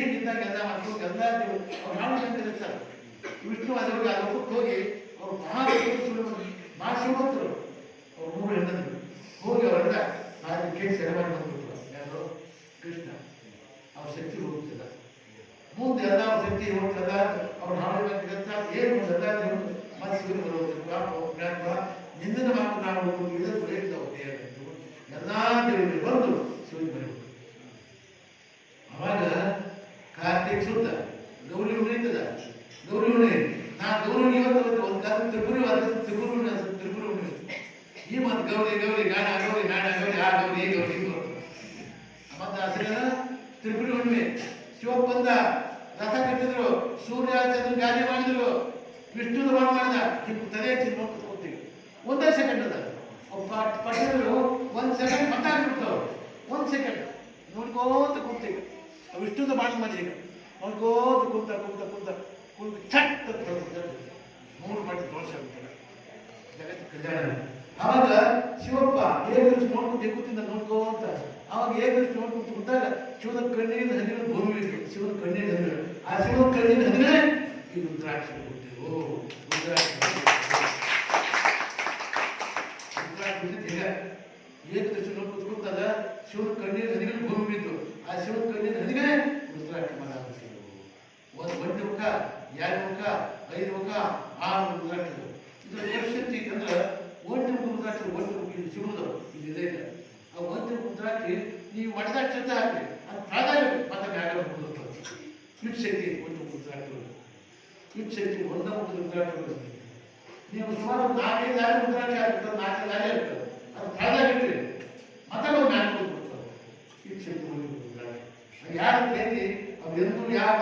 ಹೀಗಿದ್ದಾಗ ಎಲ್ಲ ಮಾಡ್ಕೊಂಡು ಎಲ್ಲ ಅವ್ರು ನಾವು ಇರ್ತಾರೆ ವಿಷ್ಣು ಅದರಿಗೆ ಆ ಲೋಕಕ್ಕೆ ಹೋಗಿ ಅವ್ರು ಮಹಾದೇವರು ಮಹಾಶಿವಭಕ್ತರು ಅವ್ರು ಮೂರು ಹೆಣ್ಣು ಹೋಗಿ ಅವರೆಲ್ಲ ನಾನು ಕೇಳಿ ಸೆರೆ ಮಾಡಿ ಬಂದ್ಬಿಟ್ರು ಯಾರು? ಕೃಷ್ಣ. ಅವ್ರ ಶಕ್ತಿ ಹೋಗ್ತಿಲ್ಲ. ಮುಂದೆ ಎಲ್ಲ ಅವ್ರ ಶಕ್ತಿ ಹೋಗ್ತದ ಅವ್ರ ಹಾಡು ಏನು ಎಲ್ಲ ಮತ್ತೆ ಶಿವನು ಬರೋದು. ಜ್ಞಾಪ ನಿಂದನ ಮಾತು ನಾವು ಇದನ್ನು ಬರೆಯುತ್ತ ಹೋಗ್ತೇವೆ ಎಲ್ಲ ದೇವರಿಗೆ ಬಂದು ಶಿವನಿಗೆ ಬರೆಯುವುದು ಅವಾಗ ಕಾರ್ತಿಕ್ ಶುದ್ಧ ಗೌರಿ ಉಳಿತದ ಗೌರಿ ಉಳಿ ನಾ ಗೌರಿ ಇವತ್ತು ಒಂದು ಕಾಲ ತ್ರಿಪುರಿ ವಾದ ತ್ರಿಪುರಿ ಉಳಿ ಅನ್ಸುತ್ತೆ, ತ್ರಿಪುರಿ ಉಳಿ ಈ ಮತ್ತೆ ಗೌರಿ ಗೌರಿ ಗಾಣ ಗೌರಿ ನಾಡ ಗೌರಿ ಆ ಗೌರಿ ಈ ಗೌರಿ ಗೌರಿ ಮತ್ತೆ ಹೆಸರೆಲ್ಲ ತ್ರಿಪುರಿ ಹುಣ್ಣಿಮೆ ಶಿವಪ್ಪ ಬಂದ, ರಥ ಕಟ್ಟಿದ್ರು ಸೂರ್ಯ ಚಂದ್ರ ಗಾಲಿ ಮಾಡಿದ್ರು. ವಿಷ್ಣು ಬಾಣ ಮಾಡಿದ ತಲೆ ನೋಡ್ಕೊಂಡು ಕೂತೀವಿ ಒಂದೇ ಸೆಕೆಂಡ್ ಅದ. ಪಟ್ಟಿದ್ರು ಒಂದ್ ಸೆಕೆಂಡ್ ಮತ್ತಾಗ್ಬಿಡ್ತಾವ ಒಂದ್ ಸೆಕೆಂಡ್ ನೋಡ್ಕೋತ ಕೂತೀವಿ ವಿಷ್ಣುದ ಬಾಣ ಮಾಡಿ ಈಗ ನೋಡ್ಕೋತ ಕೂತ ಕೂತ ಕೂತ ಕೂತ ಚಟ್. ಮೂರು ಮಾಡಿ ದೋಷ ಆಗ್ತಾರೆ ಜಗತ್ತು ಕಲ್ಯಾಣ ಆವಾಗ ಶಿವಪ್ಪ ಏಕದೃಷ್ಟಿ ನೋಡ್ಕೊಂಡು ಕೂತಿಂದ ನೋಡ್ಕೋಂತ ಅವಾಗ ಏಕದೃಷ್ಟಿ ನೋಡ್ಕೊಂಡು ಕೂತಾಗ ಶಿವನ ಕಣ್ಣೀರಿನ ಹದಿನ ಭೂಮಿ ಇತ್ತು. ಶಿವನ ಕಣ್ಣೀರಿನ ಹದಿನ ಆ ಶಿವನ ಕಣ್ಣಿನ ಹದಿನ ಈ ರುದ್ರಾಕ್ಷಿ ಕೊಟ್ಟಿರು ರುದ್ರಾಕ್ಷಿ ರುದ್ರಾಕ್ಷಿ ಈಗ ಏಕದೃಷ್ಟಿ ನೋಡ್ಕೊಂಡು ಕೂತಾಗ ಶಿವನ ಕಣ್ಣೀರಿನ ಹದಿನ ಭೂಮಿ ಬಿದ್ದು ಆ ಶಿವನ ಕಣ್ಣಿನ ಹದಿಗೇ ರುದ್ರಾಕ್ಷಿ ಮರ ಒಂದು ಒಂಟಿ ಮುಖ, ಎರಡು ಮುಖ, ಐದು ಮುಖ, ಆರು ರುದ್ರಾಕ್ಷಿ ಇದ್ರ ಪರಿಸ್ಥಿತಿ ಅಂದ್ರೆ ಒಂಟಿ ಮುಖ ಒಂದು ಶಿವನದು ಇಲ್ಲಿದೆ ಇಲ್ಲ ಆ ಒಂದು ಮುಖ ನೀವು ನೀವು ಚಿತ್ರ ಹಾಕಿ ಅದು ಪ್ರಾಧಾನ್ಯ ಮತ್ತೆ ಆಗಬಹುದು ಬರ್ತದೆ ಇಟ್ಟು ಒಂದು ಇಟ್ಟು ಶಕ್ತಿ ಒಂದ ಒಂದು ರುದ್ರಾಕ್ಷಿ ನೀವು ಸುಮಾರು ಒಂದು ನಾಲ್ಕೈದು ದಾರಿ ರುದ್ರಾಕ್ಷಿ ಆಗ್ತದೆ ನಾಲ್ಕೈದು ದಾರಿ ಆಗ್ತದೆ ಅದು ಪ್ರಾಧಾನ್ಯ ಮತ್ತೆ ಒಂದು ಮ್ಯಾಗ ಬರ್ತದೆ ಇಟ್ಟು ಶಕ್ತಿ ಒಂದು ಮುಖ ಯಾರು ಕೇಳಿ ಅವ್ರು ಎಂದೂ ಯಾವ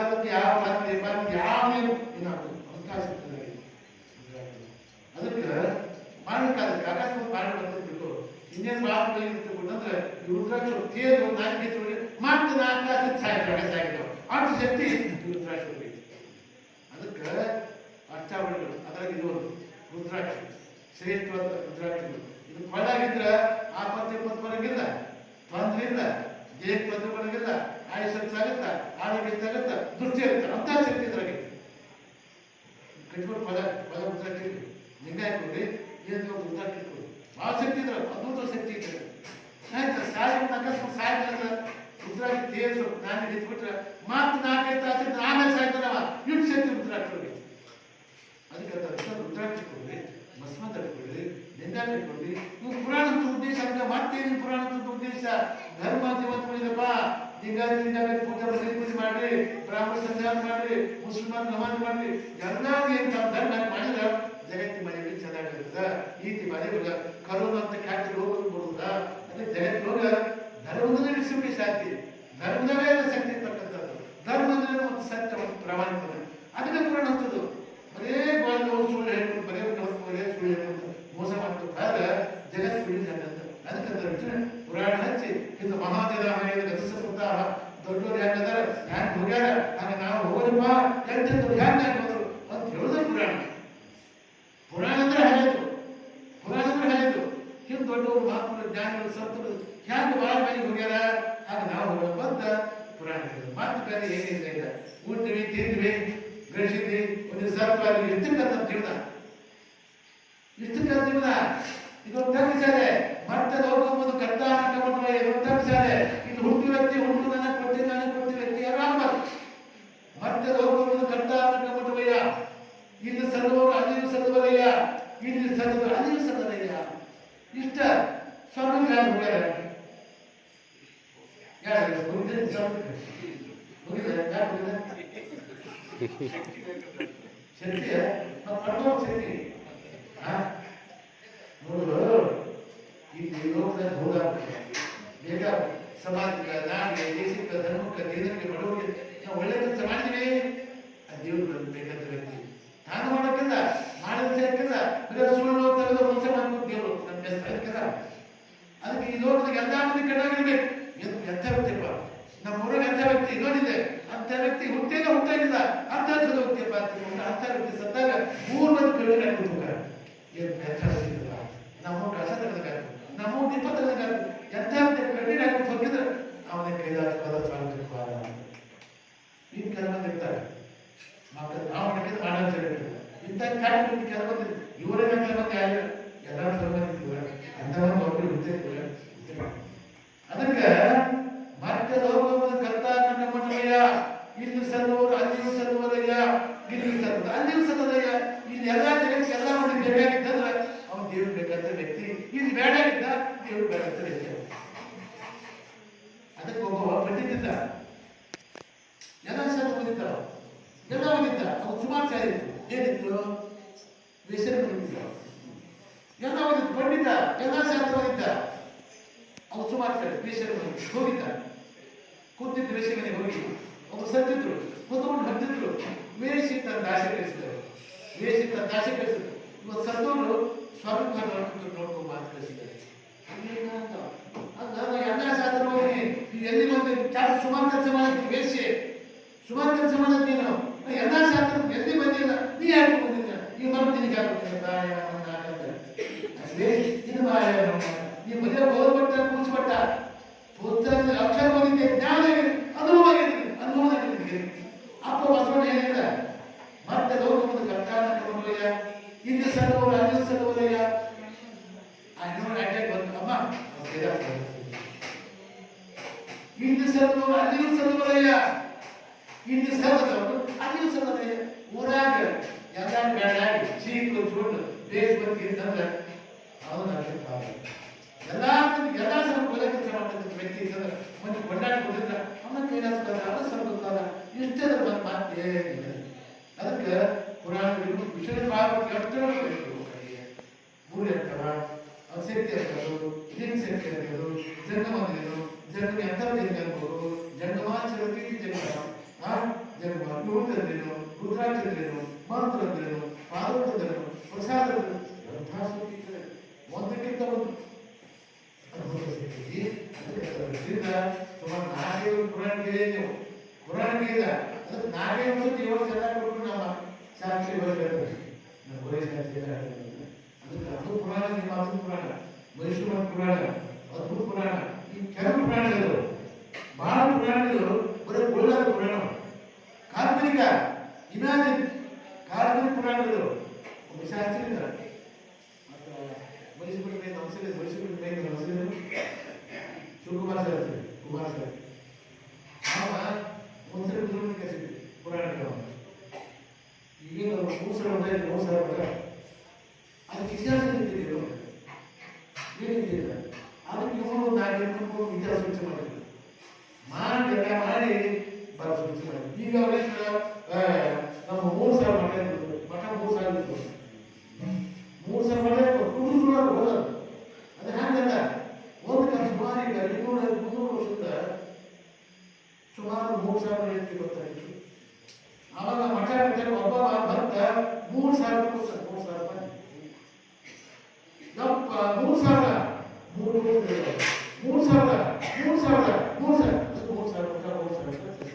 ರುದ್ರಾಕ್ಷ ತೇರು ನಾಲ್ಕು ಮತ್ತೆ ನಾಲ್ಕು ಕ್ಲಾಸ್ ಸಾಯ್ತಾರೆ ಸಾಯ್ತಾವ ಅಷ್ಟು ಶಕ್ತಿ ರುದ್ರಾಕ್ಷ. ಅದಕ್ಕೆ ಅಷ್ಟಾವಳಿಗಳು ಅದ್ರಾಗ ಇದು ಒಂದು ರುದ್ರಾಕ್ಷ, ಶ್ರೇಷ್ಠವಾದ ರುದ್ರಾಕ್ಷಗಳು. ಇದು ಕೊಳ್ಳಾಗಿದ್ರೆ ಆಪತ್ತು ಇಪ್ಪತ್ತು ಬರಂಗಿಲ್ಲ ತೊಂದ್ರೆ ಇಲ್ಲ ದೇಹಕ್ಕೆ ತೊಂದರೆ ಬರಂಗಿಲ್ಲ, ಆಯುಷ್ ಹೆಚ್ಚಾಗುತ್ತ, ಆರೋಗ್ಯ ಹೆಚ್ಚಾಗುತ್ತ, ದೃಷ್ಟಿ ಇರುತ್ತೆ ಅಂತ ಶಕ್ತಿ ಇದ್ರಾಗೈತಿ ಕಟ್ಕೊಂಡು ಪದ ಪದ ರುದ್ರಾಕ್ಷಿ. ನಿಂಗ ಹಾಕೊಡ್ರಿ ಏನು ರುದ್ರಾಕ್ಷಿ ಭಾಳ ಶಕ್ತಿ ಇದ್ರ ಅದ್ಭುತ ಶಕ್ತಿ ಆಯ್ತು, ಸಾಯಿ ರುದ್ರಾಕ್ಷಿ ತೇರ್ಸು ನಾನು ಹಿಡಿದ್ಬಿಟ್ರೆ ಮಾತು ನಾಲ್ಕೈದು ತಾಸು ಆಮೇಲೆ ಸಾಯ್ತಾನವ ಇಟ್ಟು ಶಕ್ತಿ ಹೋಗಿ ಅದಕ್ಕೆ ರುದ್ರಾಕ್ಷಿ ಕೊಡ್ರಿ ಭಸ್ಮ ತಡ್ಕೊಳ್ಳಿ ನಿಂದ ಇಟ್ಕೊಳ್ರಿ ನೀವು ಪುರಾಣದ ಉದ್ದೇಶ ಅಂತ ಮತ್ತೇನು ಪುರಾಣದ ಉದ್ದೇಶ? ಧರ್ಮ ಜೀವತ್ ಮಾಡಿದಪ್ಪ ಲಿಂಗಾಯತ ಪೂಜೆ ಪೂಜೆ ಮಾಡ್ರಿ ಬ್ರಾಹ್ಮಣ ಸಂಧ್ಯಾನ ಮಾಡ್ರಿ ಮುಸಲ್ಮಾನ್ ನಮಾಜ್ ಮಾಡ್ರಿ ಎಲ್ಲ ಏನ್ ತಮ್ಮ ಧರ್ಮ ಮಾಡಿದ್ರ ಜಗತ್ತಿನ ಮನೆಯಲ್ಲಿ ಚೆನ್ನಾಗಿರ್ತದ ಈತಿ ಮನೆಗಳ ಕರೋನಾ ಅಂತ ಖ್ಯಾತಿ ರೋಗಗಳು ಬರುವುದ ಅದೇ ಜಗತ್ತಿನೊಳಗ ಧರ್ಮದಲ್ಲಿ ವಿಶ್ವಕ್ಕೆ ಶಾಂತಿ ಧರ್ಮದವೇ ಶಕ್ತಿ ಇರ್ತಕ್ಕಂಥದ್ದು ಧರ್ಮದಲ್ಲಿ ಒಂದು ಸತ್ಯ ಮತ್ತು ಪ್ರಾಮಾಣಿಕತೆ ಅದಕ್ಕೆ ಪುರಾಣ ಹಚ್ಚೋದು ಬರೇ ಗೋಳ ಸುಳ್ಳು ಹೇಳ್ಕೊಂಡು ಬರೇ ಹೊತ್ತು ಬರೇ ಸುಳ್ಳು ಹೇಳ್ಕೊಂಡು ಮೋಸ ಮಾಡ್ಕೊಂಡು ಆದ್ರೆ ಜಗತ್ತು ಬಿಡಿದಂತ ಅದಕ್ಕೆ ಪುರಾಣ ಹಚ್ಚಿ ಇದು ಮಹಾದೇವ ಗತಿಸಪುತ್ತ ದೊಡ್ಡವ್ರು ಹೆಂಗದಾರ ಹ್ಯಾಂಗ ಹೋಗ್ಯಾರ ಹಂಗ ನಾವು ಹೋಗಲಿಪ್ಪ ಎಂತೆಂತ ಹ್ಯಾಂಗ ಹೋದ್ರು ಅಂತ ಹೇಳೋದು ಪುರಾಣ ಪುರಾಣ ಅಂದ್ರೆ ಹಳೆಯದು ಪುರಾಣ ಅಂದ್ರೆ ಹಳೆಯದು ಹಿಂದೆ ದೊಡ್ಡವರು ಮಹಾತ್ಮರು ಜ್ಞಾನಿಗಳು ಸಂತರು ಹ್ಯಾಂಗ ಬಾಳ ಮನೆಗೆ ಹೋಗ್ಯಾರ ಅದು ನಾವು ಹೋಗಬಂತ ಪುರಾಣ ಮಾತು ಬೇರೆ ಏನಿಲ್ಲ ಇಲ್ಲ. ಉಂಡ್ವಿ ತಿಂದ್ವಿ ಗಳಿಸಿದ್ವಿ ಒಂದು ಸರ್ಪಾಗಿ ಎತ್ತಿರ್ತಕ್ಕಂಥ ಜೀವನ ಎತ್ತಿರ್ತಕ್ಕಂಥ ಜೀವನ ಇದೊಂದು ತಪ್ಪಿಸಾರೆ ಮತ್ತೆ ಹೋಗಬಹುದು ಕರ್ತ ಹಾಕೊಂಡ್ರೆ ಇದೊಂದು ತಪ್ಪಿಸಾರೆ ಇದು ಹುಟ್ಟು ವ್ಯಕ್ತಿ, ಹುಟ್ಟು ನನಗೆ ಕೊಟ್ಟಿದ್ದ ನನಗೆ ಕೊಟ್ಟಿದ್ದ ವ್ಯಕ್ತಿ ಯಾರು ಆಗ್ಬಾರ್ದು? ಮತ್ತೆ ಹೋಗಬಹುದು ಕರ್ತ ಹಾಕೊಂಡ್ರಯ್ಯ ಇಲ್ಲಿ ಸಲ್ಲೋರು ಅಲ್ಲಿಯೂ ಸಲ್ಲವರಯ್ಯ ಇಲ್ಲಿ ಸಲ್ಲೋರು ಅಲ್ಲಿಯೂ ಸಲ್ಲರಯ್ಯ ಇಷ್ಟ. ಸ್ವಾಮಿ ಯಾರು ಹೋಗ್ಯಾರ ಯಾರು ಹೋಗಿದ್ರೆ ಹೋಗಿದ್ರೆ ಯಾರು ಹೋಗಿದ್ರೆ ಶಕ್ತಿ ನಾವು ಪಡ್ಕೋ ಶಕ್ತಿ ಹಾ ನೋಡು ಈ ಲೋಕದಲ್ಲಿ ಹೋದಾಗ ಬೇಗ ಸಮಾಜಕ್ಕೆ ನಾಡಿಗೆ ದೇಶಕ್ಕೆ ಧರ್ಮಕ್ಕೆ ದೇಶಕ್ಕೆ ಬಡವರಿಗೆ ನಾವು ಒಳ್ಳೆ ಕೆಲಸ ಮಾಡಿದ್ವಿ ದೇವರು ಬೇಕಂತ ವ್ಯಕ್ತಿ ನಾನು ಮಾಡೋಕ್ಕಿಲ್ಲ ಮಾಡಿದ ಸೇರ್ಕಿಲ್ಲ ಬರೀ ಸುಳ್ಳು ತೆಗೆದು ಮೋಸ ಮಾಡ್ಕೊಂಡು ದೇವರು ನಮ್ಮ ಅದಕ್ಕೆ ಈ ಲೋಕದಾಗ ಎಲ್ಲ ಮಂದಿ ಕಣ್ಣಾಗಿರ್ಬೇಕು. ಎಂಥ ವ್ಯಕ್ತಿಯಪ್ಪ ಊರಾಗ ಎಂಥ ವ್ಯಕ್ತಿ? ನೋಡಿದೆ ಅಂತ ವ್ಯಕ್ತಿ ಹುಟ್ಟೇನ ಹುಟ್ಟಿಲ್ಲ ಅಂತ ವ್ಯಕ್ತಿಯಪ್ಪ ಅಂತ ವ್ಯಕ್ತಿ ಸತ್ತಾಗ ಮೂರು ಮಂದಿ ಕಣ್ಣು ಹಾಕ್ಬಿಡ್ತಾರೆ ಏನು ಎಂಥ ವ್ಯಕ್ತಿಪ್ಪ ನಮ್ಮ ಕಸ ತೆಗೆದಾಗ ನಮ್ಮ ದೀಪ ತೆಗೆದಾಗ ಎಂಥ ಕಣ್ಣೀರು ಹಾಕಿ ಹೋಗಿದ್ರೆ ಅವನ ಕೈಲಾಸ ಪದ ಸಾಗಬೇಕು ಮಾಡೋ ಸರಿ ಇಂಥ ಕಾಟ ಕೆಲವೊಂದು ಇವರೇ ಕೆಲವೊಂದು ಯಾರು ಎಲ್ಲರೂ ಅವ್ರಿಗೆ ಅದಕ್ಕೆ ಇಲ್ಲಿ ಸಲ್ಲವರು ಅಲ್ಲಿಯೂ ಸಲ್ಲವರಯ್ಯ ಇಲ್ಲಿ ಸಲ್ಲದ ಅಲ್ಲಿಯೂ ಸಲ್ಲದಯ್ಯ ಇಲ್ಲಿ ಎಲ್ಲ ಜಗಕ್ಕೆ ಎಲ್ಲ ಮಾಡಿ ಬೇಕಾಗಿತ್ತಂದ್ರೆ ಅವನು ದೇವ್ರು ಬೇಕಾದ ವ್ಯಕ್ತಿ. ಇದು ಬೇಡ ಇದ್ದ ದೇವ್ರು ಬೇಕಾದ ವ್ಯಕ್ತಿ ಅದಕ್ಕೆ ಒಬ್ಬ ಪಂಡಿತಿದ್ದ ಎಲ್ಲ ಸಲ ಬಂದಿದ್ದ ಎಲ್ಲ ಬಂದಿದ್ದ. ಅವನು ಸುಮಾರು ಚಾರಿ ಏನಿತ್ತು? ವ್ಯಸನ ಬಂದಿದ್ದ ಎಲ್ಲ ಓದಿದ್ದು ಪಂಡಿತ ಎಲ್ಲ ಶಾಸ್ತ್ರ ಬಂದಿದ್ದ. ಅವನು ಸುಮಾರು ಕಡೆ ಬಂದಿದ್ದ ಹೋಗಿದ್ದ. ಕೂತಿದ್ದ ವೇಷ ಮನೆಗೆ ಒಬ್ಬರು ಸತ್ತಿದ್ರು ಕೂತ್ಕೊಂಡು ಹತ್ತಿದ್ರು. ವೇಷಿ ತನ್ನ ದಾಸೆ ಕಳಿಸಿದರು ವೇಷಿ ತನ್ನ ದಾಸೆ ಕಳಿಸಿದ್ರು. ಇವತ್ತು ಸತ್ತವರು ಸ್ವಾಮಿ ನೋಡ್ಕೊಂಡು ಮಾತು ಕಳಿಸಿದ್ದಾರೆ ಎಲ್ಲ ಶಾಸ್ತ್ರ ಹೋಗಿ ನೀವು ಎಲ್ಲಿ ಬಂದು? ಚಾರ ಸುಮಾರು ಕೆಲಸ ಮಾಡಿದ್ರಿ ವೇಷೆ ಸುಮಾರು ಕೆಲಸ ಮಾಡಿದ್ ನೀನು ಎಲ್ಲ ಎಲ್ಲಿ ಬಂದಿಲ್ಲ? ನೀ ಯಾಕೆ ಬಂದಿಲ್ಲ? ಈ ಮರು ನಿನಗೆ ಆಗ್ಬಿಟ್ಟಿದೆ ಬಾಯ ಇದು ಬಾಯ ನೀ ಮದುವೆ ಬಟ್ಟ ಕೂಚ್ಬಿಟ್ಟ ಪುಸ್ತಕದ ಕರ್ಕೊಂಡಯ್ಯ ಇಲ್ಲಿ ಸಲ್ಲವರು ಅಲ್ಲಿ ಆ ಇನ್ನೊಂದು ಅಟ್ಯಾಕ್ ಬಂತು. ಅಮ್ಮ ಇಲ್ಲಿ ಸಲ್ಲವರು ಅಲ್ಲಿಯೂ ಸಲ್ಲವರಯ್ಯ ಇಲ್ಲಿ ಅಲ್ಲಿಯೂ ಸಲ್ಲವರಯ್ಯ ಊರಾಗ ಎಲ್ಲ ಬೇಡ. ಚೀಕು ಚೂಟು ಬೇಸ್ ಬಂದು ಇರ್ತಂದ್ರೆ ಅವನು ಎಲ್ಲ ಎಲ್ಲ ಸಲ ಕೊಲೆ ಕೆಲಸ ಮಾಡ್ತಕ್ಕಂಥ ವ್ಯಕ್ತಿ ಇರ್ತದೆ ಮಂದಿ ಕೊಂಡಾಡಿ ಕೊಟ್ಟಿದ್ರೆ ಅವನ ಕೈಲಾಸ್ತಾರ ಅವನ ಸರ್ಕೋತಾರ ಇಷ್ಟೆಲ್ಲ ಬಂದು ಅದಕ್ಕೆ ಪುರಾಣಗಳು ವಿಷಯ ಭಾಗವತ ಅರ್ಥಗಳು ಬೇಕು. ಮೂರು ಎತ್ತರ ಅವ್ರ ಶಕ್ತಿ ಇರ್ಬೋದು ಇದೇನು ಶಕ್ತಿ ಇರ್ಬೋದು ಜಂಗ ಮಂದಿರು ಜಂಗ ಎಂಥ ಜಂಗ ಇರ್ಬೋದು ಜಂಗಮಾಚರತಿ ಜಂಗ ಆ ಜಂಗ ನೂತಂದ್ರೇನು ರುದ್ರಾಕ್ಷಂದ್ರೇನು ಮಂತ್ರ ಅಂದ್ರೇನು ಪಾದೋಟಂದ್ರೇನು ಪ್ರಸಾದ ಎಂಥ ಇದೆ ಒಂದಕ್ಕಿಂತ ಒಂದು. ಸುಮಾರು ನಾಲ್ಕೈದು ಪುರಾಣ ಕೇಳಿ ನೀವು. ಪುರಾಣ ಇಲ್ಲ ಅದಕ್ಕೆ ನಾಲ್ಕೈದು ವರ್ಷ ಏಳು ಜನ ಕೊಟ್ಟು ನಮ್ಮ ಸಾಕ್ಷಿ ಬರಬೇಕು. ನಮ್ಮ ಸಾಕ್ಷಿ ಅದಕ್ಕೆ ಅದು ಪುರಾಣ ನಿಮ್ಮ ಅದು ಪುರಾಣ. ಮೈಸೂರು ಪುರಾಣ ಅದು ಪುರಾಣ, ಈ ಕೆಲವು ಪುರಾಣಗಳು ಬಹಳ ಪುರಾಣಗಳು ಬರೀ ಒಳ್ಳೆಯ ಪುರಾಣ. ಕಾಲ್ಪನಿಕ ಇಮ್ಯಾಜಿನ್ ಕಾಲ್ಪನಿಕ ಪುರಾಣಗಳು ಒಬ್ಬ ಶಾಸ್ತ್ರಿ ಇದ್ದಾರೆ ಮೈಸೂರು ಮೇಲೆ ನಮಸ್ಕಾರ ಮೈಸೂರು ಮೇಲೆ ನಮಸ್ಕಾರ ಶಿವಕುಮಾರ್ ಸರ್ ಅಂತ ಕುಮಾರ್ ಸರ್ ಅವ ಒಂದ್ಸರಿ ಗುರುವಿನ ಕಸಿದ್ವಿ ಪುರಾಣ ಈಗೇನು ಮೂರು ಸಲ ಬಂದ ಮೂರು ಸಲ ಬಂದ ಅದಕ್ಕೆ ಇತಿಹಾಸ ನಿಂತಿದ್ರು ಏನಿದ್ದಿಲ್ಲ ಅದಕ್ಕೆ ಇವನು ನಾಲ್ಕು ಇಟ್ಕೊಂಡು ಇತಿಹಾಸ ಸ್ವಚ್ಛ ಮಾಡಿದ್ರು ಮಾಡಿ ಎಲ್ಲ ಮಾಡಿ ಬರ ಸ್ವಚ್ಛ ಮಾಡಿ ಈಗ ಅವ್ರೇನು ನಮ್ಮ ಮೂರು ಸಾವಿರ ಮಠ ಇರ್ಬೋದು. ಮಠ ಮೂರು ಸಾವಿರ ಇರ್ಬೋದು. ಮೂರು ಸಾವಿರ ಮಠ ಇರ್ಬೋದು. ಕುಂಡ್ರು ಸುಳ್ಳಾರು ಹೋಗೋದು ಅದು ಹ್ಯಾಂಗಲ್ಲ ಒಂದು ಕಾಲ ಸುಮಾರು ಈಗ ಇನ್ನೂರ ಮುನ್ನೂರು ವರ್ಷದಿಂದ ಸುಮಾರು ಮೂರು ಸಾವಿರ ವ್ಯಕ್ತಿ ಗೊತ್ತಾಯಿತು ಆವಾಗ ಮಠ ಕಟ್ಟಕ್ಕೆ ಒಬ್ಬ ಭಕ್ತ ಮೂರು ಸಾವಿರ ಕೊಡ್ತಾರೆ ಮೂರು ಸಾವಿರ ರೂಪಾಯಿ ಯಪ್ಪ ಮೂರು ಸಾವಿರ ಮೂರು ಮೂರು ಸಾವಿರ ಮೂರು ಸಾವಿರ ಮೂರು ಸಾವಿರ ಅದು ಮೂರು ಸಾವಿರ ರೂಪಾಯಿ ಮೂರು ಸಾವಿರ ರೂಪಾಯಿ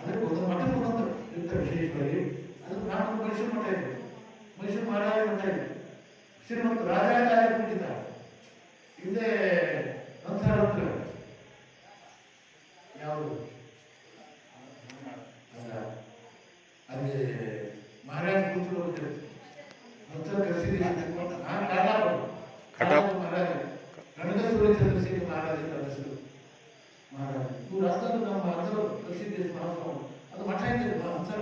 ಅದಕ್ಕೆ ಒಂದು ಮಠ ಬಂದು ಇರ್ತಾರೆ ವಿಶೇಷವಾಗಿ ಅದು ನಾನು ಮೈಸೂರು ಮಠ ಇದೆ. ಮೈಸೂರು ಮಹಾರಾಜ ಮಠ ಇದೆ. ಶ್ರೀಮಂತ ರಾಜಾಚಾರ್ಯ ಕುಂಟಿದ್ದ ಹಿಂದೆ ಹತ್ರ ಯಾವುದು? ಅದೇ ಮಹಾರಾಜ ಅಂತ ಹತ್ರ ಕರೆಸಿದ್ದೀವಿ ನಾನು ಕಟಾಪ್. ಮಹಾರಾಜ. ರಣಗ ಸೂರ್ಯಚಂದ್ರಶೇಖರ ಮಹಾರಾಜ ಅಂತ ಹೆಸರು ಮಹಾರಾಜ ಇವ್ರು ಅರ್ಧರು ನಮ್ಮ ಕರೆಸಿದ್ದೆ ಮಹಾತ್ಮ ಅದು ಮಠ ಇದೆ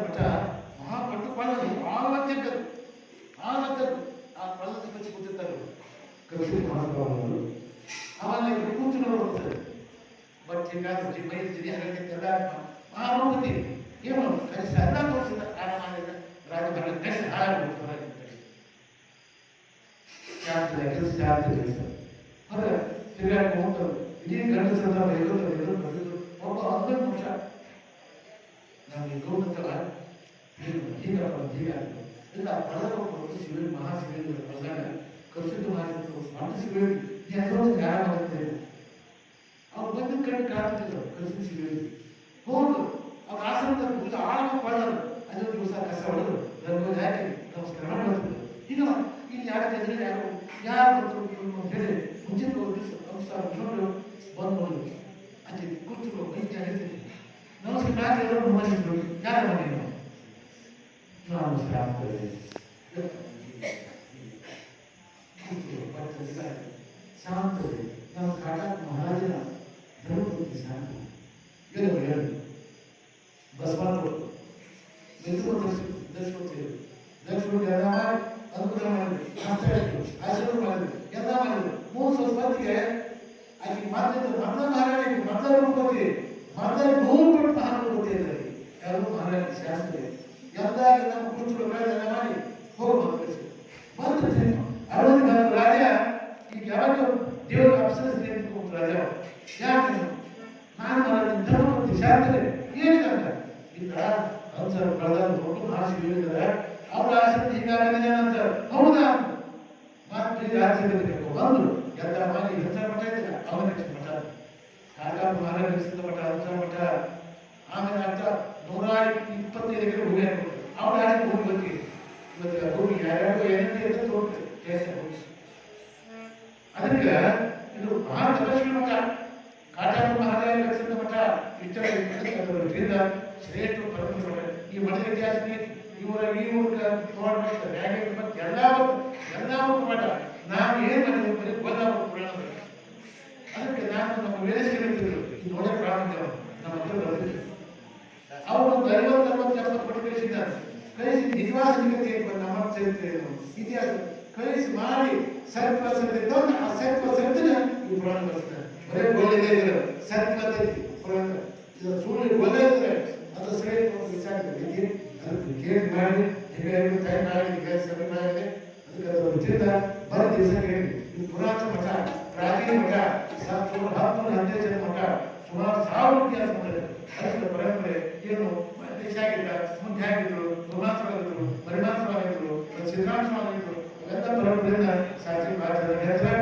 ಮಠ. ಕೊಳ್ಳದು ಆವತ್ತದ್ದು ಆವತ್ತದ್ದು ಆ ಕೊಳ್ಳದ ಕಚ್ಚಿ ಕೂತಿರ್ತಾರೆ ಕೃಷಿ ಮಾಡಬಾರದು ಆವಾಗ ಇವ್ರು ಕೂತು ನೋಡ್ತಾರೆ ಬಟ್ ಹಿಂಗಾದ್ರೆ ಮೈ ಜಿರಿ ಆ ಮಹಾಮೂರ್ತಿ ಏನು ಕಲಿಸಿ ಎಲ್ಲ ತೋರಿಸಿದ ಕಾರಣ ಮಾಡಿದ ರಾಜಭರಣ ಕಲಿಸಿ ಹಾಳಾಗ್ಬಿಟ್ಟು ಹೊರಗೆ ಶಾಂತಿ ಕೆಲಸ ಶಾಂತಿ ಕೆಲಸ ಹೊರ ತಿರುಗಾಡ್ಕೊಂಡು ಹೋಗ್ತಾರೆ. ಇಡೀ ಗಂಡಸರ ಎದುರು ಎದುರು ಒಬ್ಬ ಹನ್ನೊಂದು ನಿಮಿಷ ನಮಗೆ ಗೌರವ ಹೀಗಪ್ಪ ಹೀಗಾಗ್ತದೆ ಇಲ್ಲ ಪಳದ ಕೊಟ್ಟು ಶಿವನ್ ಮಹಾಶಿವನ್ ಪಳಗಾಡ ಕರ್ಸಿದ್ದು ಮಾಡಿದ್ರು ಸ್ವಂತ ಶಿವನ್ ಯಾವ್ದೋ ಜ್ಞಾನ ಆಗುತ್ತೆ ಅವ್ರು ಬಂದ ಕಣ್ಣು ಕಾಣ್ತಿದ್ರು ಹೌದು, ಅವ್ರ ಆಶ್ರಮದ ಪೂಜೆ ಆಳಮ ಪಡೆದರು ಅದೊಂದು ದಿವಸ ಕಸ ನಮಸ್ಕಾರ ಈಗ ಇಲ್ಲಿ ಯಾರು ಅಲ್ಲಿ ನಮಸ್ಕಾರ ಯಾರ ಮನೆ ನಾವು ಶಾಂತರೇ ಶಾಂತರೇ ನಾವು ಕಾಟಾಕ್ ಮಹಾರಾಜನ ಧರ್ಮಪತಿ ಶಾಂತ ಏನು ಹೇಳಿ ಬಸವಣ್ಣ ಮೆದುಳು ದರ್ಶಿಸ್ತೀವಿ ದರ್ಶನ ಎಲ್ಲ ಮಾಡಿ ಅನುಗ್ರಹ ಮಾಡಿದ್ವಿ ಶಾಸ್ತ್ರ ಆಯ್ತು ಆಶೀರ್ವಾದ ಮಾಡಿದ್ವಿ ಎಲ್ಲ ಮಾಡಿದ್ವಿ ಮೂರು ಸ್ವಲ್ಪ ಹೊತ್ತಿಗೆ ಆಕೆ ಮಾತಿದ್ದು ಮದ್ದ ಮಹಾರಾಣಿ ಮದ್ದ ರೂಪತಿ ಮದ್ದ ನೂರು ಪಟ್ಟು ಮಹಾನುಭೂತಿ ಇದೆ ಯಾರು ಮಹಾರಾಣಿ ಶಾಸ್ತ್ರಿ ಎಂದಾಗ ನಮ್ಮ ಕುಟುಂಬ ಎಲ್ಲ ಮಾಡಿ ಹೋಗಿ ಬಂದು ಅರವತ್ತು ರಾಜ, ಈಗ ಯಾವಾಗ ದೇವರ ಅಪ್ಸರಿಸಿ ಯಾಕೆ ನಾನು? ಮಾಡಿದ ಧರ್ಮಪತಿ ಶಾಸ್ತ್ರಿ ಏನಿಲ್ಲ ಇಲ್ಲ. ಅನ್ಸರ್ ಪ್ರಧಾನ ದೊಡ್ಡ ಭಾಷೆ ಹೇಳಿದ್ರೆ ಅವ್ರ ಹೌದಾ? ಮಾತು ಇದು ಆಸೆ ಎಲ್ಲ ಮಾಡಿ ಹೆಸರು ಮಠ ಇದ್ದಿಲ್ಲ ಅವನ ಮಠ. ಕಾಕಾ ಆಮೇಲೆ ಅಂತ ನೂರ ಇಪ್ಪತ್ತೈದು ಎಕರೆ ಭೂಮಿ ಹಾಕ್ಬಿಟ್ರು. ಅವ್ರ ಆಡಿ ಭೂಮಿ ಗೊತ್ತಿ ಇವತ್ತು ಭೂಮಿ ಯಾರ್ಯಾರು ಏನಂತ ಅದಕ್ಕೆ ಇದು ಮಹಾ ತಪಸ್ವಿ ಮಠ. ಕಾಟಾರ ಮಹಾರಾಯ ಲಕ್ಷದ ಮಠ. ಇತರ ಇದರಿಂದ ಶ್ರೇಷ್ಠ ಪರಮ ಈ ಮಠದ ಇತಿಹಾಸ ಇವರ ಈ ಊರ್ಗ ತೋಡ್ಬೇಕು ಹೇಗೆ ಮತ್ತೆ ಎಲ್ಲ ಎಲ್ಲ ಮಠ. ನಾವು ಏನು ಮಾಡಿದ್ವಿ ಬರೀ ಗೋದಾವರಿ ಅದಕ್ಕೆ ನಾನು ನಮ್ಮ ವೇದಿಕೆ ಹೇಳ್ತಿದ್ರು ಈ ನೋಡೇ ಪ್ರಾರಂಭ ನಮ್ಮ ಹತ್ರ ಬರ್ತಿದ್ರು ಅವರು ಐವತ್ತು ಅರವತ್ತು ಎಪ್ಪತ್ತು ಕೊಟ್ಟು ಕಳಿಸಿದ್ದಾರೆ ಕಳಿಸಿ, ನಿಜವಾದ ನಿಗದಿ ನಮ್ಮ ಚರಿತ್ರೆ ಇತಿಹಾಸ. ಕಳಿಸಿ, ಮಾಡಿ. ಸತ್ವ ತಂದು ಆ ಈ ಪುರಾಣ ಬರ್ತಾರೆ ಬರೀ ಇದು ಸುಳ್ಳು ಗೋಲೆ ಇದ್ರೆ ಅದು ಸರಿ ವಿಚಾರ ಅದಕ್ಕೆ ಕೇಳಿ ಮಾಡಿ. ಈಗ ಟೈಮ್ ಆಗಿದೆ ಆಗಿದೆ. ಅದಕ್ಕೆ ಅದು ಚಿಂತ ಬರ ದಿವಸ ಹೇಳಿ ಇದು ಪುರಾತನ ಮಠ, ಪ್ರಾಚೀನ ಮಠ ಸಾವಿರದ ಹತ್ತು ಹದಿನೈದು ಮಠ. ಸುಮಾರು ಸಾವಿರ ಇತಿಹಾಸ ಮಾಡಿದೆ ಅದಕ್ಕೆ ಏನು ದೇಶ ಆಗಿಲ್ಲ ಮುಂದೆ ಆಗಿದ್ರು ದುರ್ಮಾಸವಾಗಿದ್ರು ಪರಿಮಾಸವಾಗಿದ್ರು ಸಿದ್ಧಾಂಶವಾಗಿದ್ರು ಎಲ್ಲ ಪರಂಪರೆಯಿಂದ ಶಾಸ್ತ್ರಿ ಭಾರತದ ಹೆಸರ